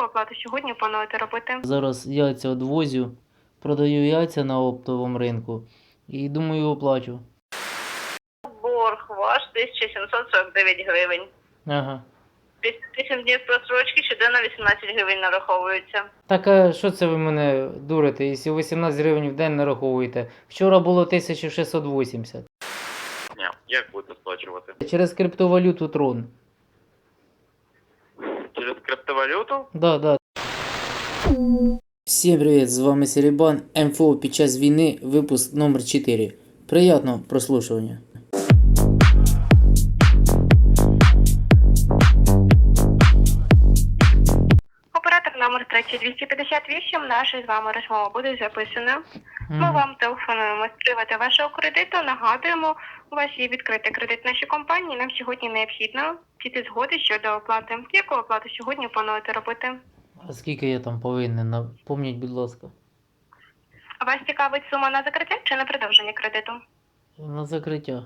яку оплату сьогодні плануєте робити? Зараз яйця одвозю, продаю яйця на оптовому ринку і думаю оплачу. Борг ваш 1749 гривень. Ага. Після 8 днів просрочки щоденно 18 гривень нараховується. Так а що це ви мене дурите, якщо 18 гривень в день нараховуєте? Вчора було 1680. Ні, як будете сплачувати? Через криптовалюту трон. Криптовалюту? Да, да. Всім привіт, з вами Серебан, МФО під час війни, випуск номер 4. Приятного прослушування. Номер 3258, наша з вами розмова буде записана. Ми вам телефонуємо з приводу вашого кредиту. Нагадуємо, у вас є відкритий кредит нашій компанії. Нам сьогодні необхідно дійти згоди щодо оплати. Яку оплату сьогодні плануєте робити? А скільки я там повинен? Напомніть, будь ласка. А Вас цікавить сума на закриття чи на продовження кредиту? На закриття.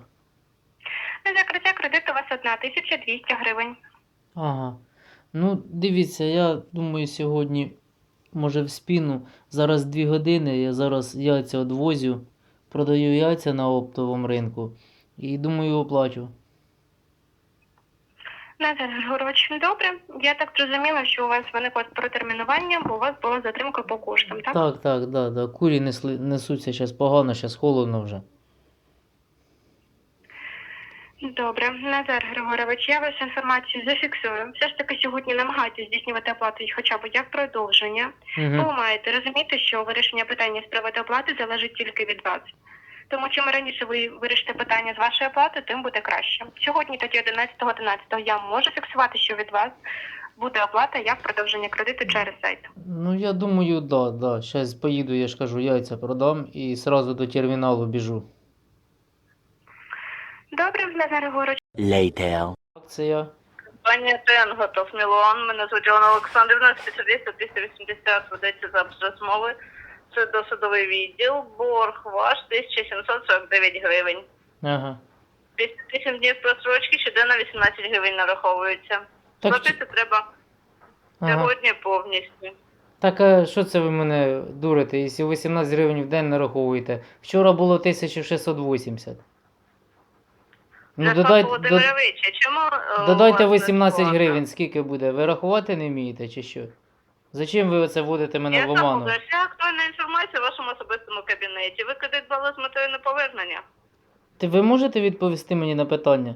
На закриття кредиту у вас 1200 гривень. Ага. Ну, дивіться, я думаю, сьогодні, може, в спіну. Зараз 2 години, я зараз яйця одвозю, продаю яйця на оптовому ринку і думаю, оплачу. Назар Григорович, добре. Я так зрозуміла, що у вас виникло протермінування, бо у вас була затримка по коштам, так? Так, так, да, да. Курі несли, несуться зараз погано, зараз холодно вже. Добре, Назар Григорович, я вашу інформацію зафіксую. Все ж таки сьогодні намагайтесь здійснювати оплату хоча б як продовження. Ви Угу. маєте розуміти, що вирішення питання з приводу оплати залежить тільки від вас. Тому чим раніше ви вирішите питання з вашої оплати, тим буде краще. Сьогодні, тоді 11.11, я можу фіксувати, що від вас буде оплата як продовження кредиту через сайт. Ну, я думаю, да, да. Зараз поїду, я ж кажу, яйця продам і сразу до терміналу біжу. Добре, Назар Григорович. Later. Акція. Пані ТН готов Мілуан. Мене звуть Олена Олександрівна, спеціаліст 280 ведеться запис розмови. Це досудовий відділ. Борг ваш 1749 гривень. Ага. Після 8 днів просрочки щоденно 18 гривень нараховується. Так, Платити треба ага. сьогодні повністю. Так, а що це ви мене дурите, якщо 18 гривень в день нараховуєте? Вчора було 1680. Ну, додайте, до, чому е, у додайте вас 18 несплата? гривень, скільки буде? Ви рахувати не вмієте чи що? Зачем ви оце вводите мене в оману? забула, вся актуальна інформація в вашому особистому кабінеті. Ви кредит брали з метою неповернення. Ти ви можете відповісти мені на питання?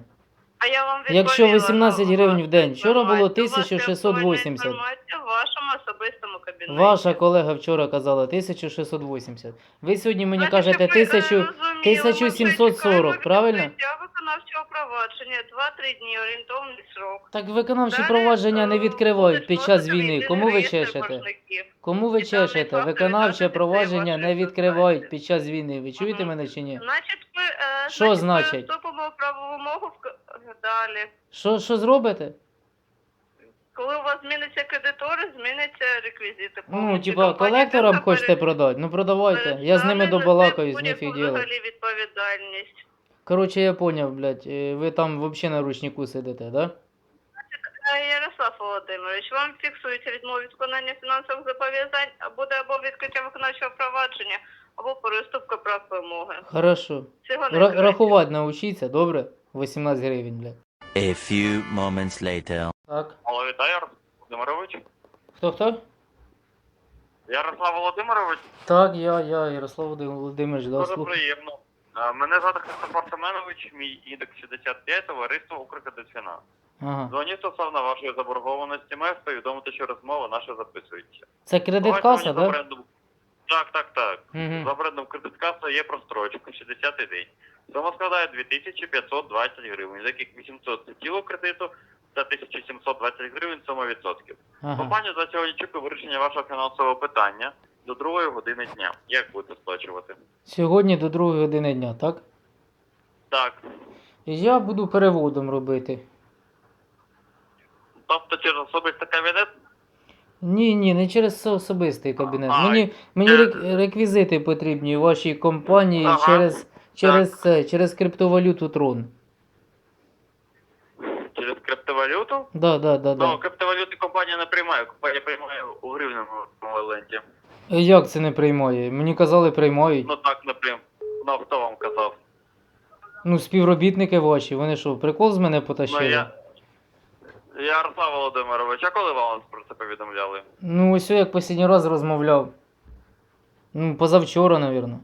А я вам Якщо відповіла 18 гривень в день, вчора було інформацію. У вас 1680. інформація в особистому кабінеті. Ваша колега вчора казала 1680. Ви сьогодні мені Значить, кажете ви, е, 1000... розуміли, ми 1740, чекаємо правильно? відкриття виконавчого провадження 2-3 дні орієнтовний срок. Так виконавчі Далі, провадження е, не відкривають будуть під час війни. Кому ви реєстр чешете? боржників. Кому ви І даний чешете? факт Виконавче провадження не відкривають під час війни. Ви чуєте Мгм. мене чи ні? Значить, ви, е, Що значить? Ми вступимо в правову вимогу в к- далі. Що, що зробите? Коли у вас зміниться кредитори, реквізити. Ну, типа, Компанія колекторам хочете перед- продати? Ну продавайте. Я з ними добалакаюсь, з них і діло. взагалі відповідальність. Коротше, я поняв, блядь. Ви там взагалі на ручнику сидите, да? Е, Ярослав Володимирович, вам фіксується відмова від виконання фінансових зобов'язань, а буде або відкриття виконавчого провадження, або переступка прав вимоги. Хорошо. Цього не Ра- рахувати научіться, добре? 18 гривень, блядь. A few moments later. Так. Алло, вітаю, Володимирович. Хто хто? Ярослав Володимирович, Так, я, я, Ярослав Володимирович, да, дуже слухаю. приємно. Е, Мене звати Христофор Семенович, мій індекс 65, товариство Укркредитфінанс. Ага. Дзвоню стосовно вашої заборгованості МЕФ, повідомити, що розмова наша записується. Це кредит каса, да? брендом... Так, так, так. Угу. За брендом кредиткаса є прострочка 60 день. Сума складає 2520 гривень, з яких 800 тіло кредиту та 1720 гривень сума відсотків. Ага. Компанія за сьогодні чекає вирішення вашого фінансового питання до другої години дня. Як будете сплачувати? Сьогодні до другої години дня, так? Так. Я буду переводом робити. Тобто через особистий кабінет? Ні, ні, не через особистий кабінет. А, Мені, мені е. реквізити потрібні у вашій компанії Ага. через, через це, через криптовалюту Трон. Криптовалюту? Да, да, да, Ну, да. криптовалюти компанія не приймає, компанія приймає у гривневому еквіваленті. Е, Як це не приймає? Мені казали, приймають. Ну так, напрям. Ну, хто вам казав? Ну, співробітники ваші, вони що, прикол з мене Ну, потащили? я... Ярослав Володимирович, а коли вам про це повідомляли? Ну, ось як останній раз розмовляв. Ну, позавчора, напевно.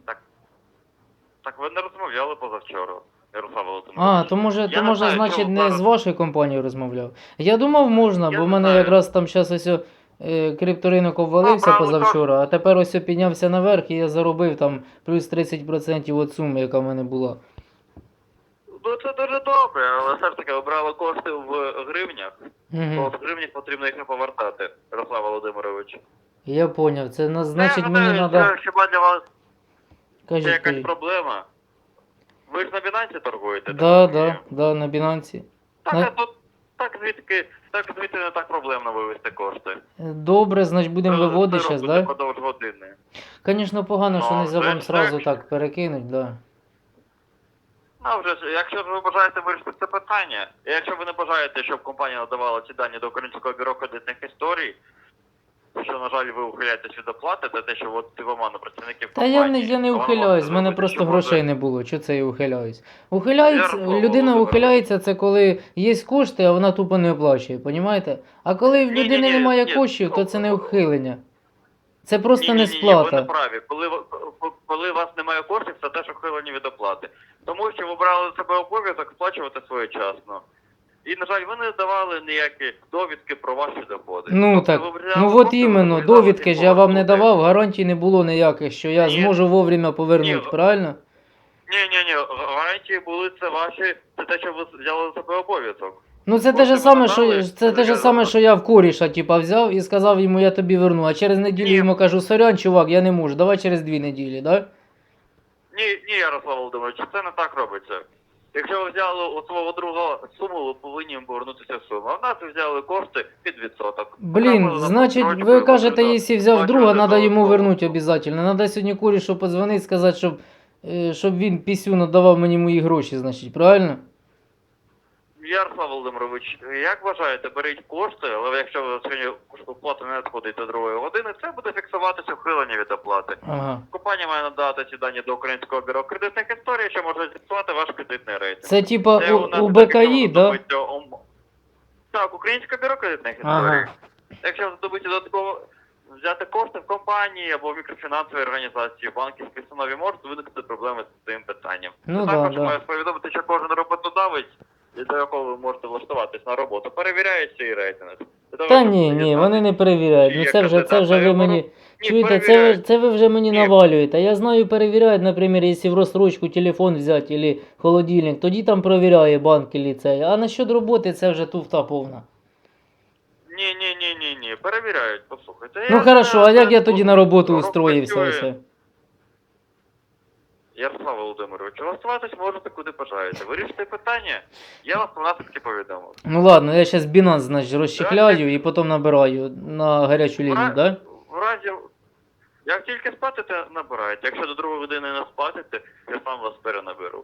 Так ви не розмовляли позавчора, Ярослав Володимирович. А, то може, то може, знаю, значить, чого не зараз- з вашою компанією розмовляв. Я думав, можна, Я бо в не мене знаю. якраз там зараз ось о, е, крипторинок обвалився позавчора, а тепер ось о піднявся наверх і я заробив там плюс 30% від суми, яка в мене була. Ну це дуже добре, але все ж таки ви кошти в гривнях, то Угу. в гривнях потрібно їх не повертати, Ярослав Володимирович. Я поняв. Це на- значить мені гадаю, треба. це хіба для вас це Кажіть, якась кажіть. проблема? Binance торгуєте? Да, да, да, на Binance. Так, На- а тут так звідки, так звідти не так проблемно вивести кошти. Добре, значить будемо виводити зараз, да? Продовж години. Звісно, погано, що Ну, не за вам сразу так. так перекинуть, да. Ну, вже ж, якщо ж ви бажаєте вирішити це питання, і якщо ви не бажаєте, щоб компанія надавала ці дані до Українського бюро кредитних історій, що, на жаль, ви ухиляєтесь від оплати, це те, що от співоману працівників Та я не, я не ухиляюсь, в мене зробити, просто що грошей може- не було. Чого це я ухиляюсь? Ухиляється, Я людина Володимир. ухиляється, це коли є кошти, а вона тупо не оплачує, понімаєте? А коли в Ні-ні-ні, людини немає ні, коштів, то це не ухилення. Це просто не Ні-ні-ні, Ви не сплата. праві. Коли, коли у вас немає коштів, це теж ухилення від оплати. Тому що ви брали на себе обов'язок сплачувати своєчасно. І, на жаль, ви не давали ніякі довідки про ваші доходи. Ну Тобто так, ви взяли ну от іменно, довідки ж я вам не давав, гарантій не було ніяких, що я Ні. зможу вовремя повернути, Ні. правильно? Ні, ні, ні, гарантії були це ваші, це те, що ви взяли на себе обов'язок. Ну це те же саме, що це те перевірили. саме, що я в коріша, типа, взяв і сказав йому, я тобі верну. А через неділю Ні. йому кажу, сорян, чувак, я не можу, давай через дві неділі, да? Ні, ні, Ярослав Володимирович, це не так робиться. Якщо ви взяли у свого друга суму, ви повинні йому повернутися суму. А в нас ви взяли кошти під відсоток. Блін, значить, ви кажете, якщо взяв друга, треба йому вернути обов'язково. Надо сьогодні корішу подзвонити, сказати, щоб, е, щоб він пісю надавав мені мої гроші, значить, правильно? Ярослав Володимирович, як вважаєте, беріть кошти, але якщо ви сьогодні оплата не надходить до другої години, це буде фіксуватися ухилення від оплати. Ага. Компанія має надати ці дані до Українського бюро кредитних історій, що може зіпсувати ваш кредитний рейтинг. Це типа Це у, у БКІ, да? Так, Українське бюро кредитних історій. Ага. Якщо знадобиться додатково взяти кошти в компанії або в мікрофінансовій організації, банківській установі, можуть виникнути проблеми з цим питанням. Ну Це да, також да. маю повідомити, що кожен роботодавець, до якого ви можете влаштуватись на роботу, перевіряє цей рейтинг. Того, Та ні, ні, вони не перевіряють. Ну це вже, це вже ви мені. Чуєте, це ви, це ви вже мені Ні. навалюєте. Я знаю, перевіряють, наприклад, якщо в розстрочку телефон взяти або холодильник, тоді там перевіряє банк і цей. А насчет роботи це вже туфта повна. Ні, ні, ні, ні, ні, перевіряють, послухайте. Ну хорошо, а як я тоді на роботу устроївся? Ярослав Володимирович, влаштуватись можете куди бажаєте. Вирішите питання, я вас про наслідки повідомив. Ну ладно, я зараз Binance, значить, розчехляю і потім набираю на гарячу лінію, да? В разі, як тільки сплатите, набирайте. Якщо до другої години не сплатите, я сам вас перенаберу.